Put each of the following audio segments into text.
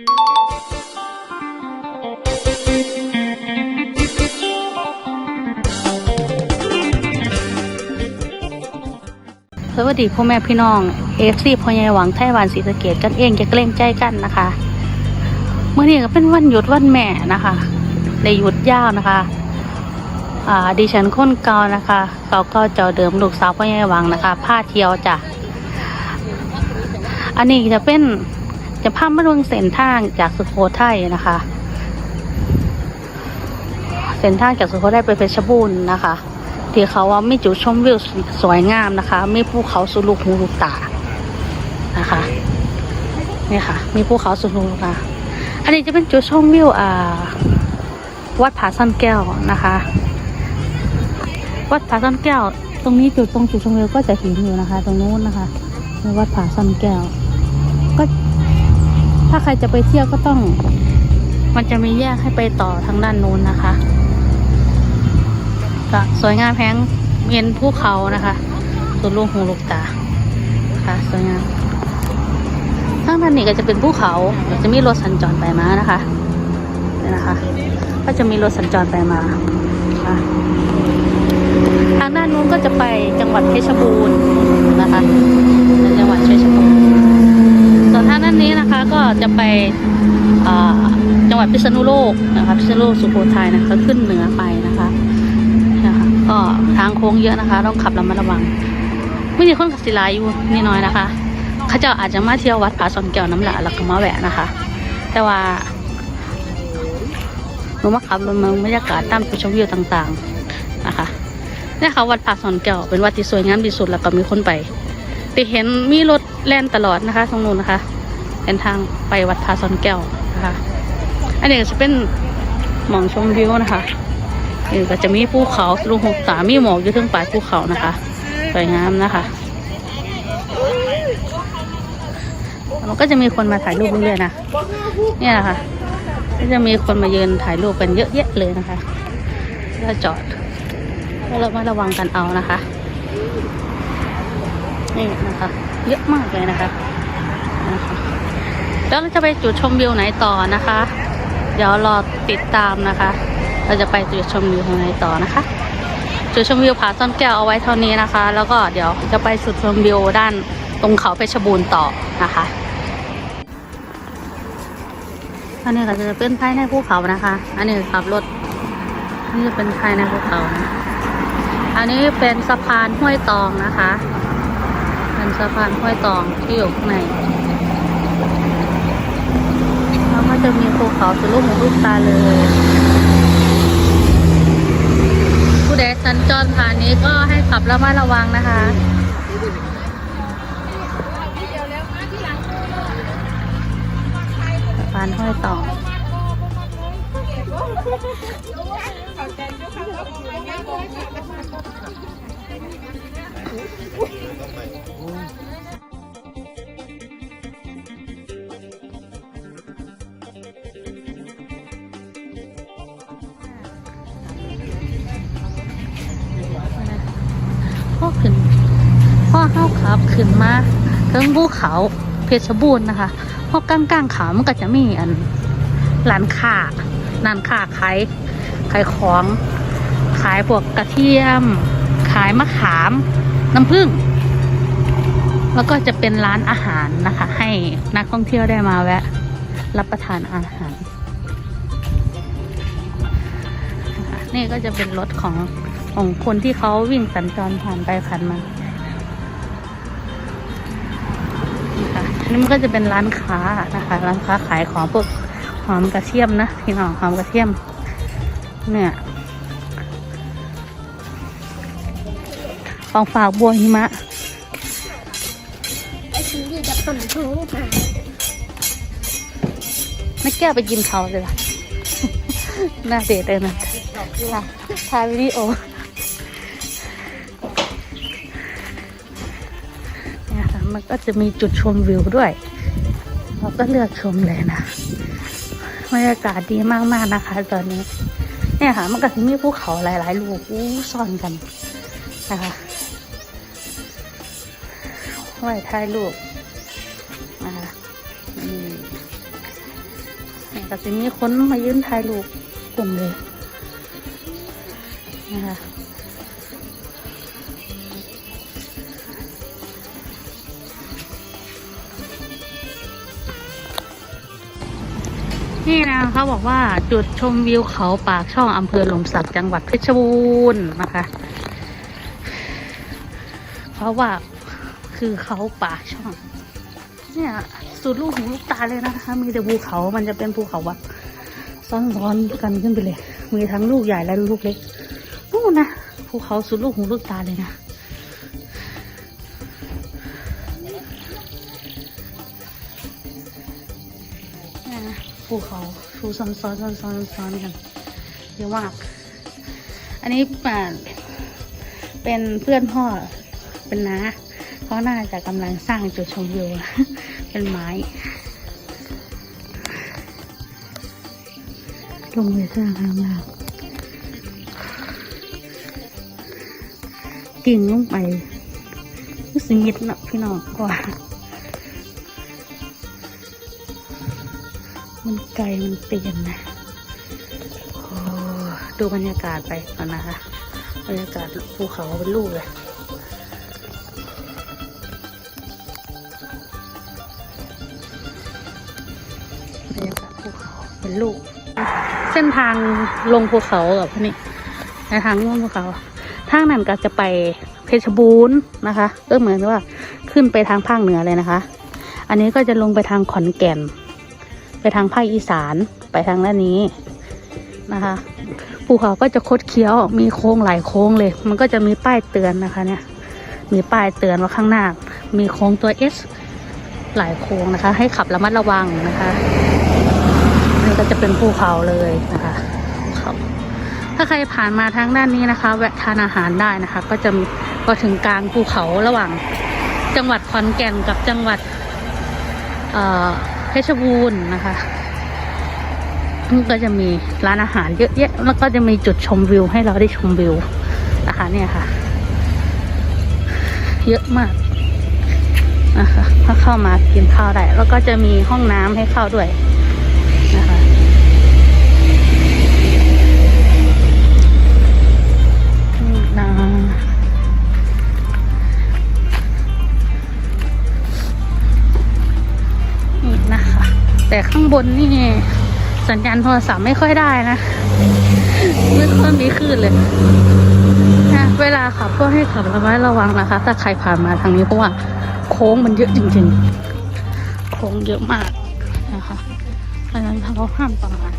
สวัสดีพ่อแม่พี่น้องเอฟซีพ่อใหญ่หวังไต้หวันศรีสะเกดกันเองจะเกรงใจกันนะคะเมื่อนี้ก็เป็นวันหยุดวันแม่นะคะในหยุดยาวนะคะอ่าดิฉันคนเก่านะคะเก่าก็เจ้าเดิมลูกสาวพ่อใหญ่หวังนะคะพาเที่ยวจ้ะอันนี้จะเป็น จะพามาดวงเส้นทางจากสุโขทัยนะคะ เส้นทางจากสุโขทัยไปเพชรบูรณ์นะคะ ที่เขาว่ามีจุดชมวิวสวยงามนะคะ มีภูเขาสุลูกหูลูกตานะคะนี่ค่ะ มีภูเขาสุลูกหูลูกตาอันนี้จะเป็นจุดชมวิวอ่าวัดผาซ่อนแก้วนะคะ วัดผาซ่อนแก้ว ตรงนี้จุดตรงจุดชมวิวก็จะเห็นอยู่นะคะ ตรงนู้นนะคะในวัดผาซ่อนแก้ว ก็ ถ้าใครจะไปเที่ยวก็ต้อง มันจะมีแยกให้ไปต่อทางด้านนู้นนะคะก็สวยงามแพงเมียนภูเขานะคะสุดลูกหูลูกตาค่ะสวยงามข้างด้านนี้ก็จะเป็นภูเขาจะมีรถสัญจรไปมานะคะนี่นะคะ ก็จะมีรถสัญจรไปมาค่ะทางด้านนู้นก็จะไปจังหวัดเพชรบูรณ์นะคะในจังหวัดเพชรบูรณ์ นนี้นะคะก็จะไปจังหวัดพิษณุโลกนะคะพิษณุโลกสุโขทัยนะคะขึ้นเหนือไปนะคะนะคะก็ทางโค้งเยอะนะคะ ต้องขับระมัดระวังไม่มีคนขับสิลายอยู่นี่น้อยนะคะ เขาเจ้าอาจจะมาเที่ยววัดผาซอนแก้วน้ำหละแล้วก็มาแวะนะคะ แต่ว่าหนูมาขับรถเมืองบรรยากาศตามจุดชมวิวต่างๆนะคะเนี่ยค่ะวัดผาซอนแก้วเป็นวัดที่สวยงามที่สุดแล้วก็มีคนไปที่เห็นมีรถแล่นตลอดนะคะตรงนู้นนะคะ เป็นทางไปวัดผาซอนแก้วนะคะ อันนี้จะเป็นหมองชมวิวนะคะนี่ก็จะมีภูเขาลูกหกสามีหมอกอยู่ทึงปลายภูเขานะคะสวยงามนะคะมันก็จะมีคนมาถ่ายรูปเรื่อยๆนะเนี่ยนะคะก็จะมีคนมายืนถ่ายรูปกันเยอะแยะเลยนะคะแล้วจอดก็เรามาระวังกันเอานะคะ นี่นะคะ เยอะมากเลยนะคะนะคะ แล้วเราจะไปจุดชมวิวไหนต่อนะคะ เดี๋ยวรอติดตามนะคะ เราจะไปจุดชมวิวไหนต่อนะคะ จุดชมวิวผาซ่อนแก้วเอาไว้เท่านี้นะคะ แล้วก็เดี๋ยวจะไปจุดชมวิวด้านตรงเขาเพชรบูรณ์ต่อนะคะอันนี้ก็จะเป็นภายในภูเขานะคะ อันนี้ขับรถนี่จะเป็นภายในภูเขานะอันนี้เป็นสะพานห้วยตองนะคะ เป็นสะพานห้วยตองที่อยู่ข้างใน แล้วก็ จะมีภูเขาสุดลูกหูลูกตาเลย ผู้ใดสัญจรผ่านนี้ก็ให้ขับระมัดระวังนะคะสะพานห้อยต่อพ่ เข้าขับขึ้นมาเทิงภูเขาเพชรบูรณ์นะคะเพราะกลางกลางเขามันก็จะมีอันร้านค้าร้านค้าขายขายของขายพวกกระเทียม ขายมะขาม น้ำผึ้งแล้วก็จะเป็นร้านอาหารนะคะ ให้นักท่องเที่ยวได้มาแวะ รับประทานอาหาร นี่ก็จะเป็นรถของของคนที่เขาวิ่งสัญจรผ่านไปผ่านมา นะคะอันนี้มันก็จะเป็นร้านค้านะคะ ร้านค้าขายของพวกหอมกระเทียมนะพี่น้องหอมกระเทียม เนี่ยของฝากบัวหิมะไม่แก้วไปกินเขาเลยล่ะ น่าเสียเลยนะถ่ายวิดีโอ มันก็จะมีจุดชมวิวด้วย เราก็เลือกชมเลยนะบรรยากาศดีมากๆนะคะ ตอนนี้ เนี่ยค่ะ มันก็จะมีภูเขาหลายๆลูกอู้ซ่อนกันนะคะไว้ถ่ายรูปนะคะนี่ก็จะมีคนมายืนถ่ายรูปกลุ่มเลยนะคะ นี่นะเขาบอกว่าจุดชมวิวเขาปากช่องอำเภอหลมสักจังหวัดเพชรบูรณ์นะคะ เพราะว่าคือเขาปากช่อง เนี่ยสุดลูกหูลูกตาเลยนะคะ มีแต่ภูเขา มันจะเป็นภูเขาวัดซ้อนๆกันขึ้นไปเลย มีทั้งลูกใหญ่และลูกเล็กนู่นนะภูเขาสุดลูกหูลูกตาเลยนะ ภูเขาภูซ้อนซ้อนซ้อนซ้อนกันเยอะมาก อันนี้ป่าเป็นเพื่อนพ่อเป็นน้าเขาน่าจะกำลังสร้างจุดชมวิวเป็นไม้ลงไปสร้างข้างลางกิ่งลงไปรู้สึกมิดเนาะพี่น้องกว่า มันไกลมันเตียนนะโอ้ดูบรรยากาศไปก่อนนะคะ บรรยากาศภูเขาเป็นลูกเลยบรรยากาศภูเขาเป็นลูก เส้นทางลงภูเขากับนี้ในทางลงภูเขาทางนั้นก็จะไปเพชรบูรณ์นะคะ ก็เหมือนว่าขึ้นไปทางภาคเหนือเลยนะคะ อันนี้ก็จะลงไปทางขอนแก่น ไปทางภาคอีสานไปทางด้านนี้นะคะภูเขาก็จะคดเคี้ยวมีโค้งหลายโค้งเลย มันก็จะมีป้ายเตือนนะคะเนี่ยมีป้ายเตือนว่าข้างหน้า มีโค้งตัว S หลายโค้งนะคะ ให้ขับระมัดระวังนะคะนี่ก็จะเป็นภูเขาเลยนะคะเขาถ้าใครผ่านมาทางด้านนี้นะคะ แวะทานอาหารได้นะคะ ก็จะก็ถึงกลางภูเขาระหว่าง จังหวัดขอนแก่นกับจังหวัด เพชรบูรณ์นะคะมันก็จะมีร้านอาหารเยอะแยะแล้วก็จะมีจุดชมวิวให้เราได้ชมวิวนะคะเนี่ยค่ะ เยอะมากนะคะถ้าเข้ามากินข้าวได้แล้วก็จะมีห้องน้ำให้เข้าด้วย แต่ข้างบนนี่สัญญาณโทรศัพท์ไม่ค่อยได้นะ ไม่ค่อยมีคลื่นเลยนะเวลาขับก็ให้ขับระมัดระวังนะคะ ถ้าใครผ่านมาทางนี้เพราะว่าโค้งมันเยอะจริง ๆ โค้งเยอะมากนะคะเพราะฉะนั้นเราห้ามประมาท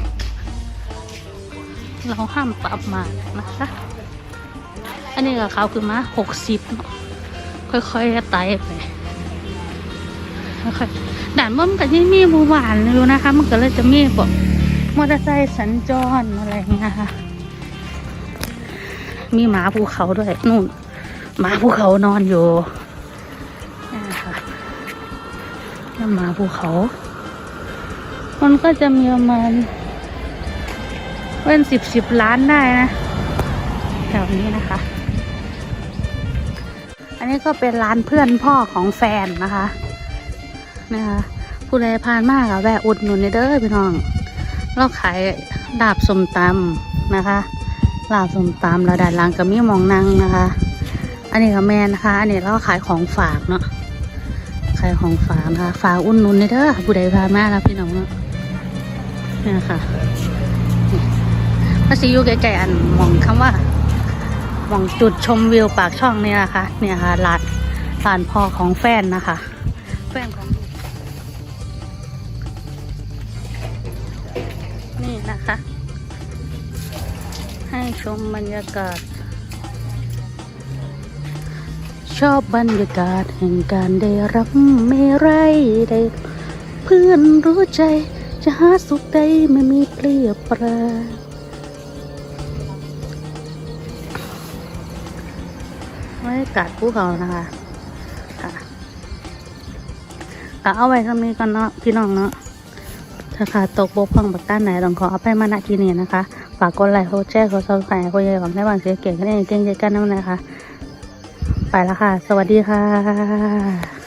เราห้ามประมาทนะคะ อันนี้กับเขาคือมาหกสิบค่อยๆไต่ไปค่อยๆ ด่านบ่มนก็ยังมีหมู่บ้านอยู่นะคะ มันก็เลยจะมีแบบมอเตอร์ไซค์สัญจรอะไรเงี้ยค่ะ มีหมาภูเขาด้วยนู่นหมาภูเขานอนอยู่นี่นะคะหมาภูเขา มันก็จะมีประมาณเป็นสิบสิบล้านได้นะแถวนี้นะคะ อันนี้ก็เป็นร้านเพื่อนพ่อของแฟนนะคะ นะคะผู้ใดผ่านมากอะแวะอุดหนุนเด้อพี่น้อง เราขายดาบสมตำนะคะลาบสมตำแล้วด้านหล่างก็มีมองนั่งนะคะ อันนี้ก็แมนนะคะ อันนี้เราขายของฝากเนาะขายของฝากนะคะฝากอุ่นนุนเด้อผู้ใดพามาแล้วพี่น้องเนาะนี่นะคะภาษีอยู่ใกล้ๆอันมองคำว่ามองจุดชมวิวปากช่องนี่นะคะ เนี่ยค่ะลานลานพอของแฟนนะคะ แฟนของ ชมบรรยากาศ ชอบบรรยากาศแห่งการได้รับไม่ไรได้ เพื่อนรู้ใจจะหาสุขใดไม่มีเปรียบปราบรรยากาศภูเขานะคะค่ะเอาไว้ทำนี้กันเนาะพี่น้องเนาะถ้าขาดตกบกพร่องประการไหนต้องขออภัยมาณที่นี้นะคะ ฝากกดไลค์กดแชร์กดซับสไครต์กดใหญ่หวังให้บางเสียเก่งกันเองเก่งใจกันนั่นนะคะ ไปแล้วค่ะ สวัสดีค่ะ